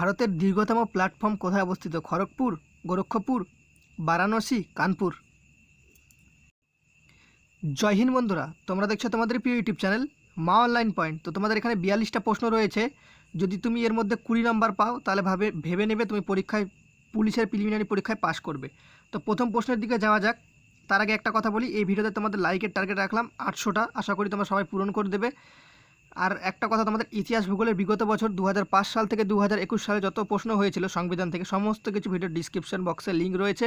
ভারতের দীর্ঘতম প্ল্যাটফর্ম কোথায় অবস্থিত? খড়গপুর, গোরক্ষপুর, বারাণসী, কানপুর। জয় হিন্দ বন্ধুরা, তোমরা দেখছ তোমাদের প্রিয় YouTube channel Maa online point. তো তোমাদের এখানে বিয়াল্লিশটা প্রশ্ন রয়েছে। যদি তুমি এর মধ্যে কুড়ি নম্বর পাও, তাহলে ভাবে, ভেবে নেবে তুমি পরীক্ষায়, পুলিশের প্রিলিমিনারি পরীক্ষায় পাশ করবে। তো প্রথম প্রশ্নের দিকে যাওয়া যাক। তার আগে একটা কথা বলি, এই ভিডিওতে তোমাদের লাইকের টার্গেট রাখলাম আটশোটা। আশা করি তোমরা সবাই পূরণ করে দেবে। আর একটা কথা, তোমাদের ইতিহাস ভূগোলের বিগত বছর দু হাজার পাঁচ সাল থেকে দু হাজার একুশ সালে যত প্রশ্ন হয়েছিল সংবিধান থেকে, সমস্ত কিছু ভিডিও ডিসক্রিপশন বক্সে লিঙ্ক রয়েছে।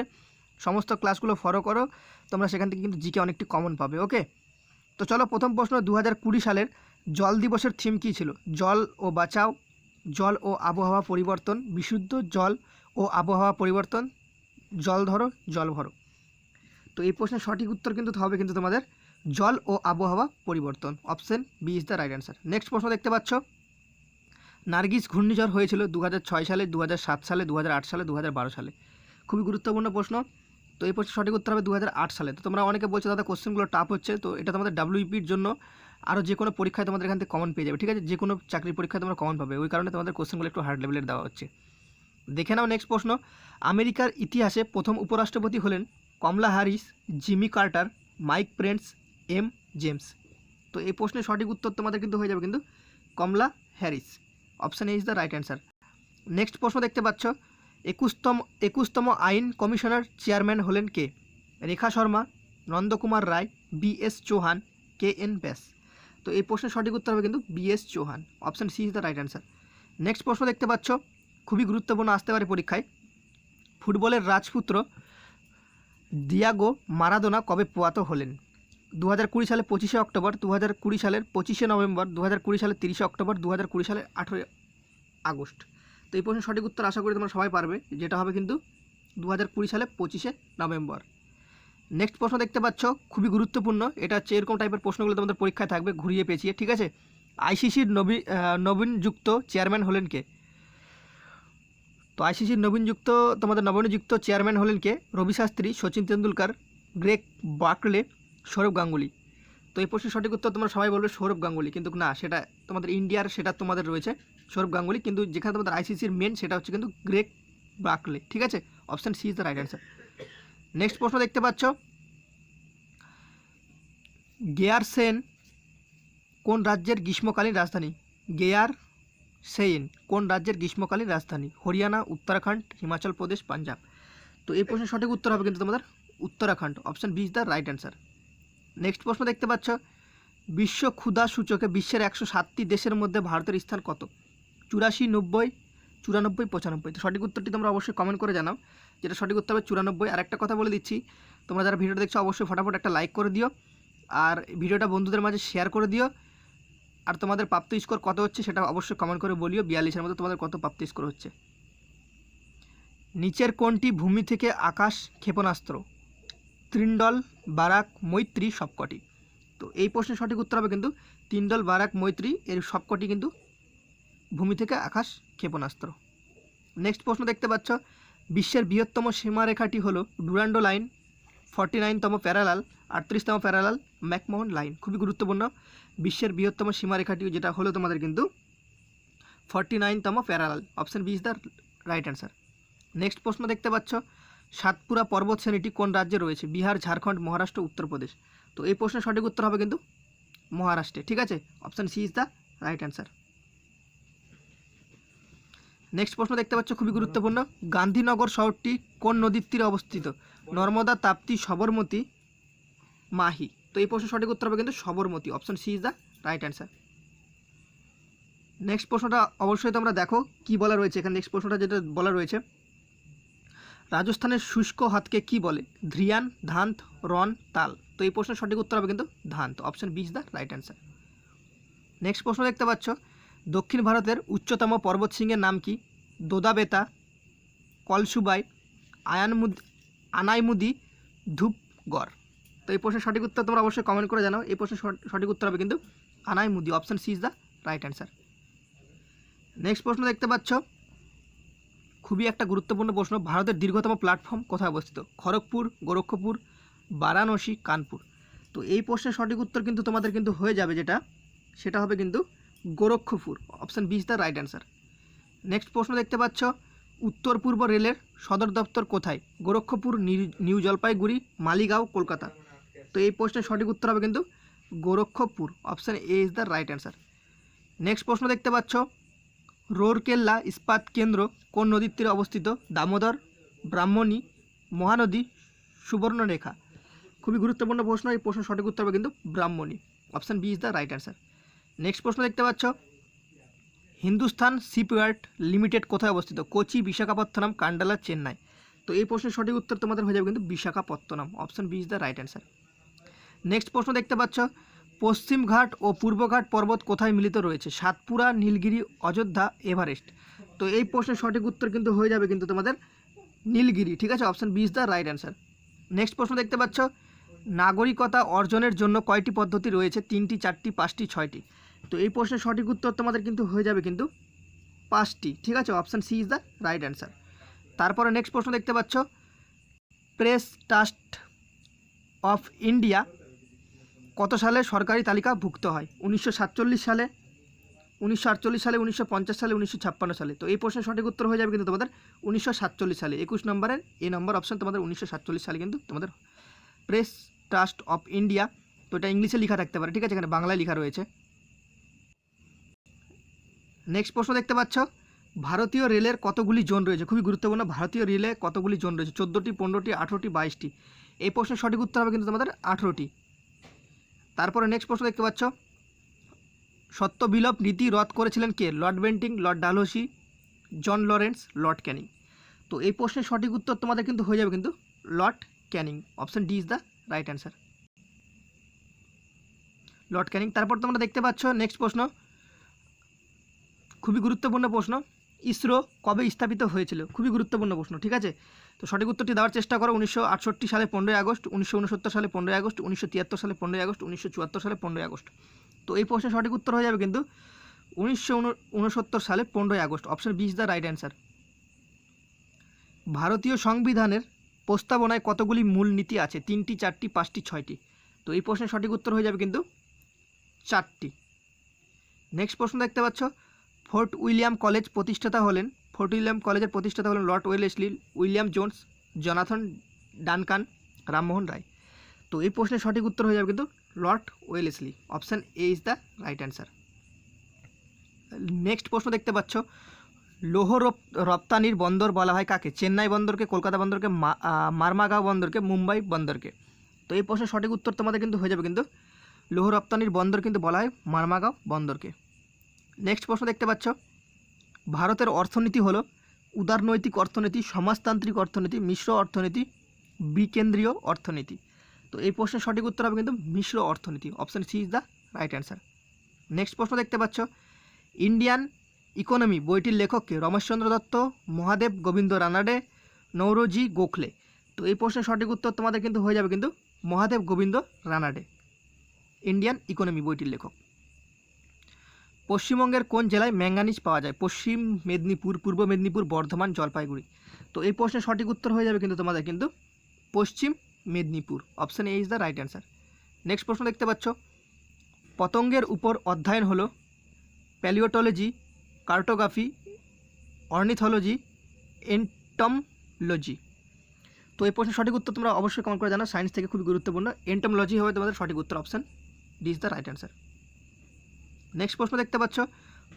সমস্ত ক্লাসগুলো ফলো করো, তোমরা সেখান থেকে কিন্তু জিকে অনেকটি কমন পাবে ওকে তো চলো প্রথম প্রশ্ন দু হাজার কুড়ি সালের জল দিবসের থিম কী ছিল? জল ও বাঁচাও, জল ও আবহাওয়া পরিবর্তন, বিশুদ্ধ জল ও আবহাওয়া পরিবর্তন, জল ধরো, জল ভরো। তো এই প্রশ্নের সঠিক উত্তর কিন্তু হবে কিন্তু তোমাদের জল ও আবহাওয়া পরিবর্তন। Option B is the right answer. Next প্রশ্ন দেখতে পাচ্ছ? নার্গিস ঘূর্ণিঝড় হয়েছিল দু হাজার ছয় সালে দু হাজার সাত সালে দু হাজার আট সালে দু হাজার বারো সালে। খুবই গুরুত্বপূর্ণ প্রশ্ন। তো এই প্রশ্নের সঠিক উত্তর হবে দু হাজার আট সালে। তো তোমরা অনেকে বলছো, দাদা, কোশ্চেনগুলো টাফ হচ্ছে। তো এটা তোমাদের ডাব্লিউপির জন্য আরও যে কোনো পরীক্ষায় তোমাদের এখান থেকে কমন পেয়ে যাবে, ঠিক আছে? যে কোনো চাকরির পরীক্ষায় তোমরা কমন পাবে। ওই কারণে তোমাদের কোশ্চেনগুলো একটু হার্ড লেভেলের দেওয়া হচ্ছে। দেখে নাও নেক্সট প্রশ্ন। আমেরিকার ইতিহাসে প্রথম উপরাষ্ট্রপতি হলেন Kamala Harris, Jimmy Carter, Mike Pence M James. তো এই প্রশ্নের সঠিক উত্তর তোমাদের কিন্তু হয়ে যাবে কিন্তু Kamala Harris. Option A is the right answer next প্রশ্ন দেখতে পাচ্ছ। একুশতম একুশতম আইন কমিশনার চেয়ারম্যান হলেন কে? Rekha Sharma, Nandkumar Rai, B S Chauhan, K N Vyas. তো এই প্রশ্নের সঠিক উত্তর হবে কিন্তু B S Chauhan. Option C is the right answer next প্রশ্ন দেখতে পাচ্ছ। খুবই গুরুত্বপূর্ণ আসতে পারে পরীক্ষায়। ফুটবলের রাজপুত্র দিয়াগো মারাদোনা কবে পোয়াত হলেন? দু হাজার কুড়ি সালে পঁচিশে অক্টোবর দু হাজার কুড়ি সালের পঁচিশে নভেম্বর দু হাজার কুড়ি সালের তিরিশে অক্টোবর দু হাজার কুড়ি সালের আঠেরোই আগস্ট। তো এই প্রশ্নের সঠিক উত্তর আশা করি তোমরা সবাই পারবে, যেটা হবে কিন্তু দু হাজার কুড়ি সালে পঁচিশে নভেম্বর। নেক্সট প্রশ্ন দেখতে পাচ্ছ, খুবই গুরুত্বপূর্ণ, এটা হচ্ছে এরকম টাইপের প্রশ্নগুলো তোমাদের পরীক্ষায় থাকবে, ঘুরিয়ে পেঁচিয়ে, ঠিক আছে? আইসিসির নবী নবীনযুক্ত চেয়ারম্যান হলেন কে? তো আইসিসির নবীনযুক্ত, তোমাদের নবীনযুক্ত চেয়ারম্যান হলেন কে? রবি শাস্ত্রী সচিন তেন্ডুলকার গ্রেক বাকলে সৌরভ গাঙ্গুলি। তো এই প্রশ্নের সঠিক উত্তর তোমরা সবাই বলবে সৌরভ গাঙ্গুলি, কিন্তু না, সেটা তোমাদের ইন্ডিয়ার, সেটা তোমাদের রয়েছে সৌরভ গাঙ্গুলি, কিন্তু যেখানে তোমাদের আইসিসির মেন সেটা হচ্ছে কিন্তু গ্রেক বাকলে ঠিক আছে? Option C is the right answer next প্রশ্ন দেখতে পাচ্ছ। গেয়ার সেন কোন রাজ্যের গ্রীষ্মকালীন রাজধানী? গেয়ার সেন কোন রাজ্যের গ্রীষ্মকালীন রাজধানী? হরিয়ানা, উত্তরাখণ্ড, হিমাচল প্রদেশ, পাঞ্জাব। তো এই প্রশ্নের সঠিক উত্তর হবে কিন্তু তোমাদের Uttarakhand. Option B is the right answer next প্রশ্ন দেখতে পাচ্ছ। বিশ্ব ক্ষুধা সূচকে বিশ্বের একশো সাতটি দেশের মধ্যে ভারতের স্থান কত? চুরাশি, নব্বই, চুরানব্বই, পঁচানব্বই। তো সঠিক উত্তরটি তোমরা অবশ্যই কমেন্ট করে জানাও। যেটা সঠিক উত্তর হবে চুরানব্বই। আর একটা কথা বলে দিচ্ছি, তোমরা যারা ভিডিওটা দেখছ অবশ্যই ফটাফট একটা লাইক করে দিও। আর ভিডিওটা বন্ধুদের মাঝে শেয়ার করে দিও। আর তোমাদের প্রাপ্ত স্কোর কত হচ্ছে সেটা অবশ্যই কমেন্ট করে বলিও। বিয়াল্লিশের মধ্যে তোমাদের কত প্রাপ্ত স্কোর হচ্ছে? নিচের কোনটি ভূমি থেকে আকাশ ক্ষেপণাস্ত্র। ত্রিন্ডল, বারাক, মৈত্রী সবকটি। তো এই প্রশ্নের সঠিক উত্তর হবে কিন্তু তিনডল বারাক, মৈত্রী, এর সবকটি কিন্তু ভূমি থেকে আকাশ, ক্ষেপণাস্ত্র। নেক্সট প্রশ্ন দেখতে পাচ্ছ, বিশ্বের বৃহত্তম সীমারেখাটি হলো ডুরান্ডো লাইন ফর্টি নাইনতম প্যারালাল, আটত্রিশতম প্যারালাল, ম্যাকমোহন লাইন। খুবই গুরুত্বপূর্ণ। বিশ্বের বৃহত্তম সীমারেখাটি যেটা হলো তোমাদের কিন্তু forty নাইনতম parallel. Option B is the right answer next প্রশ্ন দেখতে পাচ্ছ সাতপুরা পর্বত শ্রেণীটি কোন রাজ্যে রয়েছে? বিহার, ঝাড়খণ্ড, মহারাষ্ট্র, উত্তরপ্রদেশ। তো এই প্রশ্নের সঠিক উত্তর হবে কিন্তু মহারাষ্ট্রে। ঠিক আছে? Option C is the right answer. Next প্রশ্ন দেখতে পাচ্ছ, খুবই গুরুত্বপূর্ণ। গান্ধীনগর শহরটি কোন নদীর তীরে অবস্থিত? নর্মদা, তাপ্তি, সবরমতী, মাহি। তো এই প্রশ্নের সঠিক উত্তর হবে কিন্তু Sabarmati. Option C is the right answer. Next প্রশ্নটা অবশ্যই তোমরা দেখো। কি বলা রয়েছে এখানে? নেক্সট প্রশ্নটা যেটা বলা রয়েছে রাজস্থানের শুষ্ক হাতকে কি বলে? ধ্রিয়ান ধান্ত রন তাল। তো এই প্রশ্নের সঠিক উত্তর হবে কিন্তু ধান্ত। Option B is the right answer next প্রশ্ন দেখতে পাচ্ছ। দক্ষিণ ভারতের উচ্চতম পর্বত শৃঙ্গের নাম কি? দোদাবেতা, কলসুবাই, আয়ানমুদ আনাইমুদি, ধূপগড়। তো এই প্রশ্নের সঠিক উত্তর তোমরা অবশ্যই কমেন্ট করে জানাও। এই প্রশ্নের সঠ- সঠিক উত্তর হবে কিন্তু Anamudi. Option C is the right answer next প্রশ্ন দেখতে পাচ্ছ। খুবই একটা গুরুত্বপূর্ণ প্রশ্ন। ভারতের দীর্ঘতম প্ল্যাটফর্ম কোথায় অবস্থিত? খড়গপুর, গোরক্ষপুর, বারাণসী, কানপুর। তো এই প্রশ্নের সঠিক উত্তর কিন্তু তোমাদের কিন্তু হয়ে যাবে যেটা, সেটা হবে কিন্তু Gorakhpur. Option B is the right answer next প্রশ্ন দেখতে পাচ্ছ, উত্তর পূর্ব রেলের সদর দপ্তর কোথায়? গোরক্ষপুর, নিউ- জলপাইগুড়ি, মালিগাঁও, কলকাতা। তো এই প্রশ্নের সঠিক উত্তর হবে কিন্তু Gorakhpur. Option A is the right answer next প্রশ্ন দেখতে পাচ্ছ রোরকেল্লা ইস্পাত কেন্দ্র কোন নদীর তীরে অবস্থিত? দামোদর, ব্রাহ্মণী, মহানদী, সুবর্ণরেখা। খুবই গুরুত্বপূর্ণ প্রশ্ন, এই প্রশ্নের সঠিক উত্তর হবে কিন্তু Brahmani. Option B is the right answer. Next প্রশ্ন দেখতে পাচ্ছ। হিন্দুস্থান শিপইয়ার্ড লিমিটেড কোথায় অবস্থিত? কোচি, বিশাখাপত্তনম, কান্ডালা, চেন্নাই। তো এই প্রশ্নের সঠিক উত্তর তোমাদের হয়ে যাবে কিন্তু Visakhapatnam. Option B is the right answer. Next প্রশ্ন দেখতে পাচ্ছ। পশ্চিমঘাট ও পূর্বঘাট পর্বত কোথায় মিলিত রয়েছে? সাতপুরা, নীলগিরি, অযোধ্যা, এভারেস্ট। তো এই প্রশ্নের সঠিক উত্তর কিন্তু হয়ে যাবে কিন্তু তোমাদের নীলগিরি, ঠিক আছে? Option B is the right answer. Next প্রশ্ন দেখতে পাচ্ছ। নাগরিকতা অর্জনের জন্য কয়টি পদ্ধতি রয়েছে? তিনটি, চারটি, পাঁচটি, ছয়টি। তো এই প্রশ্নের সঠিক উত্তর তোমাদের কিন্তু হয়ে যাবে কিন্তু পাঁচটি, ঠিক আছে? Option C is the right answer. তারপরে নেক্সট প্রশ্ন দেখতে পাচ্ছ। প্রেস ট্রাস্ট অফ ইন্ডিয়া কত সালে সরকারি তালিকাভুক্ত হয়? উনিশশো সাতচল্লিশ সালে, উনিশশো আটচল্লিশ সালে, উনিশশো পঞ্চাশ সালে, উনিশশো ছাপ্পান্ন সালে। তো এই প্রশ্নের সঠিক উত্তর হয়ে যাবে কিন্তু তোমাদের উনিশশো সাতচল্লিশ সালে। একুশ নম্বরের, এ নম্বর অপশন তোমাদের উনিশশো সাতচল্লিশ সালে কিন্তু তোমাদের প্রেস ট্রাস্ট অফ ইন্ডিয়া তো এটা ইংলিশে লেখা থাকতে পারে, ঠিক আছে? এখানে বাংলায় লেখা রয়েছে। নেক্সট প্রশ্ন দেখতে পাচ্ছ। ভারতীয় রেলের কতগুলি জোন রয়েছে? খুবই গুরুত্বপূর্ণ। ভারতীয় রেলে কতগুলি জোন রয়েছে? চোদ্দোটি, পনেরোটি, আঠেরোটি, বাইশটি। এই প্রশ্নের সঠিক উত্তর হবে কিন্তু তোমাদের আঠেরোটি। তারপরে নেক্সট প্রশ্ন দেখতে পাচ্ছ। সত্য বিলোপ নীতি রদ করেছিলেন কে? Lord Bentinck, Lord Dalhousie, John Lawrence, Lord Canning. তো এই প্রশ্নের সঠিক উত্তর তোমাদের কিন্তু হয়ে যাবে কিন্তু Lord Canning. Option D is the right answer Lord Canning, তারপর তোমরা দেখতে পাচ্ছ নেক্সট প্রশ্ন। খুবই গুরুত্বপূর্ণ প্রশ্ন। ইসরো কবে স্থাপিত হয়েছিল? খুবই গুরুত্বপূর্ণ প্রশ্ন, ঠিক আছে? তো সঠিক উত্তরটি দেওয়ার চেষ্টা করো, উনিশশো আটষট্টি সালে পনেরোই আগস্ট, উনিশশো উনসত্তর সালে পনেরোই আগস্ট, উনিশশো তিয়াত্তর সালে পনেরোই আগস্ট, উনিশশো চুয়াত্তর সালে পনেরোই আগস্ট। তো এই প্রশ্নের সঠিক উত্তর হয়ে যাবে কিন্তু উনিশশো উনসত্তর সালে পনেরোই August option B is the right answer ভারতীয় সংবিধানের প্রস্তাবনায় কতগুলি মূল নীতি আছে? তিনটি, চারটি, পাঁচটি, ছয়টি। তো এই প্রশ্নের সঠিক উত্তর হয়ে যাবে কিন্তু চারটি। নেক্সট প্রশ্ন দেখতে পাচ্ছ ফোর্ট উইলিয়াম কলেজ প্রতিষ্ঠাতা হলেন। ফোর্ট উইলিয়াম কলেজের প্রতিষ্ঠাতা হলেন Lord Wellesley William Jones, Jonathan Duncan, Rammohan Roy. তো এই প্রশ্নের সঠিক উত্তর হয়ে যাবে কিন্তু Lord Wellesley option A is the right answer. Next প্রশ্ন দেখতে পাচ্ছ। লৌহ রপ- রপ্তানির বন্দর বলা হয় কাকে? চেন্নাই বন্দরকে, কলকাতা বন্দরকে মারমাগাঁও বন্দরকে, মুম্বাই বন্দরকে। তো এই প্রশ্নের সঠিক উত্তর তোমাদের কিন্তু হয়ে যাবে কিন্তু লৌহ রপ্তানির বন্দর কিন্তু বলা হয় মারমাগাঁও বন্দরকে। নেক্সট প্রশ্ন দেখতে পাচ্ছ। ভারতের অর্থনীতি হলো উদারনৈতিক অর্থনীতি, সমাজতান্ত্রিক অর্থনীতি, মিশ্র অর্থনীতি, বিকেন্দ্রীয় অর্থনীতি। তো এই প্রশ্নের সঠিক উত্তর হবে কিন্তু মিশ্র অর্থনীতি। Option C is the right answer next প্রশ্ন দেখতে পাচ্ছ। ইন্ডিয়ান ইকোনমি বইটির লেখককে রমেশচন্দ্র দত্ত, মহাদেব গোবিন্দ রানাডে নৌরজি গোখলে। তো এই প্রশ্নের সঠিক উত্তর তোমাদের কিন্তু হয়ে যাবে কিন্তু মহাদেব গোবিন্দ রানাডে। ইন্ডিয়ান ইকোনমি বইটির লেখক। পশ্চিমবঙ্গের কোন জেলায় ম্যাঙ্গানিজ পাওয়া যায়? পশ্চিম মেদিনীপুর, পূর্ব মেদিনীপুর, বর্ধমান, জলপাইগুড়ি। তো এই প্রশ্নের সঠিক উত্তর হয়ে যাবে কিন্তু তোমাদের কিন্তু Paschim Medinipur. Option A is the right answer next প্রশ্ন দেখতে পাচ্ছ। পতঙ্গের উপর অধ্যয়ন হলো প্যালিওটোলজি কার্টোগ্রাফি অর্নিথোলজি এন্টমলজি তো এই প্রশ্নের সঠিক উত্তর তোমরা অবশ্যই কমেন্ট করে জানো সায়েন্স থেকে খুবই গুরুত্বপূর্ণ। এন্টমলজি হবে তোমাদের সঠিক উত্তর। Option D is the right answer next প্রশ্ন দেখতে পাচ্ছ।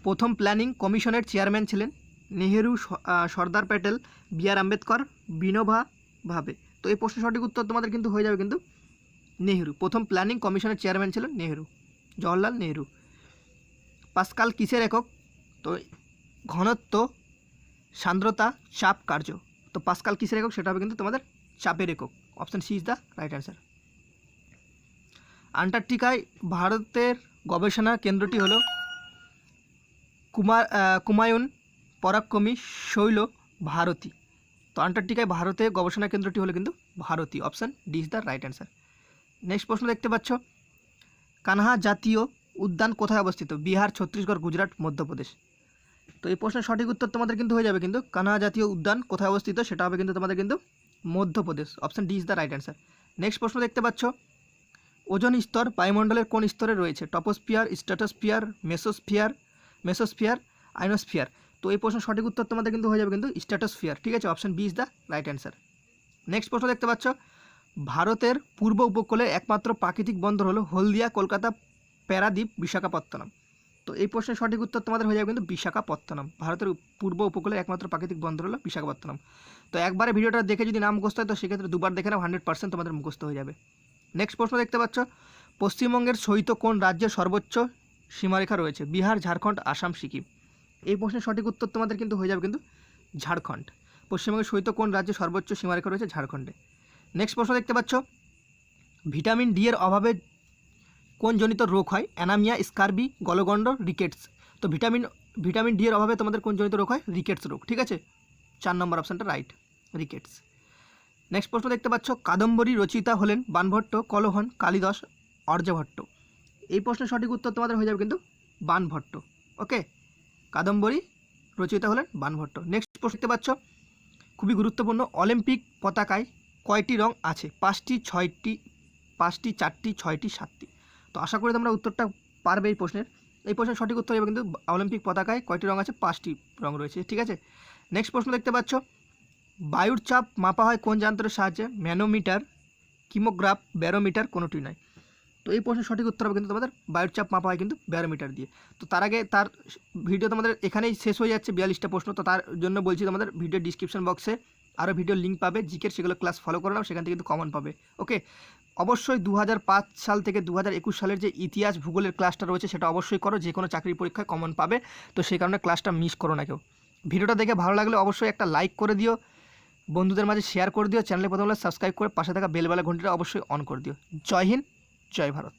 প্রথম প্ল্যানিং কমিশনের চেয়ারম্যান ছিলেন নেহেরু সর্দার প্যাটেল, বি আর আম্বেদকর, বিনোভা ভাবে। তো এই প্রশ্নের সঠিক উত্তর তোমাদের কিন্তু হয়ে যাবে কিন্তু নেহেরু। প্রথম প্ল্যানিং কমিশনের চেয়ারম্যান ছিলেন নেহেরু জওহরলাল নেহেরু। পাস্কাল কিসের একক? তো ঘনত্ব, সান্দ্রতা, চাপ কার্য। তো পাস্কাল কিসের একক? সেটা হবে কিন্তু তোমাদের চাপের একক। Option C is the right answer আন্টার্কটিকায় ভারতের গবেষণা কেন্দ্রটি হলো কুমার কুমায়ুন পরাক্রমী শৈল ভারতী। তো আন্টার্কটিকায় ভারতে গবেষণা কেন্দ্রটি হলো কিন্তু Bharati. Option D is the right answer. Next প্রশ্ন দেখতে পাচ্ছ। কানহা জাতীয় উদ্যান কোথায় অবস্থিত? বিহার, ছত্তিশগড়, গুজরাট, মধ্যপ্রদেশ। তো এই প্রশ্নের সঠিক উত্তর তোমাদের কিন্তু হয়ে যাবে কিন্তু কানহা জাতীয় উদ্যান কোথায় অবস্থিত সেটা হবে কিন্তু তোমাদের কিন্তু Madhya Pradesh. Option D is the right answer. Next প্রশ্ন দেখতে পাচ্ছ। ওজন স্তর বায়ুমণ্ডলের কোন স্তরে রয়েছে? Troposphere, stratosphere, mesosphere mesosphere, ionosphere? তো এই প্রশ্নের সঠিক উত্তর তোমাদের কিন্তু হয়ে যাবে কিন্তু স্ট্যাটাসফিয়ার ঠিক আছে? Option B is the right answer next প্রশ্ন দেখতে পাচ্ছ। ভারতের পূর্ব উপকূলে একমাত্র প্রাকৃতিক বন্দর হলো হলদিয়া, কলকাতা, প্যারাদ্বীপ, বিশাখাপত্তনম। তো এই প্রশ্নের সঠিক উত্তর তোমাদের হয়ে যাবে কিন্তু বিশাখাপত্তনম। ভারতের পূর্ব উপকূলে একমাত্র প্রাকৃতিক বন্দর হলো বিশাখাপত্তনম। তো একবারে ভিডিওটা দেখে যদি না মুখস্থ হয়, তো সেক্ষেত্রে দুবার দেখে নাও হান্ড্রেড পার্সেন্ট তোমাদের মুখস্থ হয়ে যাবে। নেক্সট প্রশ্ন দেখতে পাচ্ছ। পশ্চিমবঙ্গের সহিত কোন রাজ্যের সর্বোচ্চ সীমারেখা রয়েছে? বিহার, ঝাড়খণ্ড, আসাম, সিকিম। এই প্রশ্নের সঠিক উত্তর তোমাদের কিন্তু হয়ে যাবে কিন্তু ঝাড়খণ্ড। পশ্চিমবঙ্গের সহিত কোন রাজ্যে সর্বোচ্চ সীমারেখা রয়েছে? ঝাড়খণ্ডে। নেক্সট প্রশ্ন দেখতে পাচ্ছ। ভিটামিন ডি এর অভাবে কোন জনিত রোগ হয়? অ্যানামিয়া, স্কারবি গলগণ্ড রিকেটস। তো ভিটামিন ভিটামিন ডি এর অভাবে তোমাদের কোন জনিত রোগ হয়? রিকেটস রোগ। ঠিক আছে? চার নম্বর অপশানটা রাইট রিকেটস। নেক্সট প্রশ্ন দেখতে পাচ্ছ, কাদম্বরী রচিতা হলেন বানভট্ট, কলহন, কালিদাস, অর্যভট্ট। এই প্রশ্নের সঠিক উত্তর তোমাদের হয়ে যাবে কিন্তু বানভট্ট। ওকে কাদম্বরী রচয়িতা হলেন বানভট্ট। নেক্সট প্রশ্ন দেখতে পাচ্ছ, খুবই গুরুত্বপূর্ণ, অলিম্পিক পতাকায় কয়টি রং আছে? পাঁচটি, ছয়টি, পাঁচটি, চারটি, ছয়টি, সাতটি। তো আশা করি তোমরা উত্তরটা পারবে এই প্রশ্নের। এই প্রশ্নের সঠিক উত্তর হবে কিন্তু অলিম্পিক পতাকায় কয়টি রং আছে? পাঁচটি রং রয়েছে, ঠিক আছে? নেক্সট প্রশ্ন দেখতে পাচ্ছ বায়ুর চাপ মাপা হয় কোন যন্ত্রের সাহায্যে? ম্যানোমিটার, কিমোগ্রাফ, ব্যারোমিটার কোনোটি নয় তো এই প্রশ্নের সঠিক উত্তর হবে কিন্তু তোমাদের বায়ুর চাপ মাপা হয় কিন্তু ব্যারোমিটার দিয়ে। তো তার আগে তার ভিডিও তোমাদের এখানেই শেষ হয়ে যাচ্ছে বিয়াল্লিশটা প্রশ্ন, তো তার জন্য বলছি তোমাদের ভিডিও ডিসক্রিপশন বক্সে আরও ভিডিও লিঙ্ক পাবে জিকের সেগুলো ক্লাস ফলো করে নাও, সেখান থেকে কিন্তু কমন পাবে। ওকে অবশ্যই দু হাজার পাঁচ সাল থেকে দু হাজার একুশ সালের যে ইতিহাস ভূগোলের ক্লাসটা রয়েছে, সেটা অবশ্যই করো, যে কোনো চাকরির পরীক্ষায় কমন পাবে, তো সেই কারণে ক্লাসটা মিস করো না কেউ। ভিডিওটা দেখে ভালো লাগলে অবশ্যই একটা লাইক করে দিও বন্ধুদের মাঝে শেয়ার করে দিও চ্যানেলে প্রথমে সাবস্ক্রাইব করে পাশে থাকা বেলবেলা ঘন্টিটা অবশ্যই অন করে দিও। জয় হিন্দ, জয় ভারত।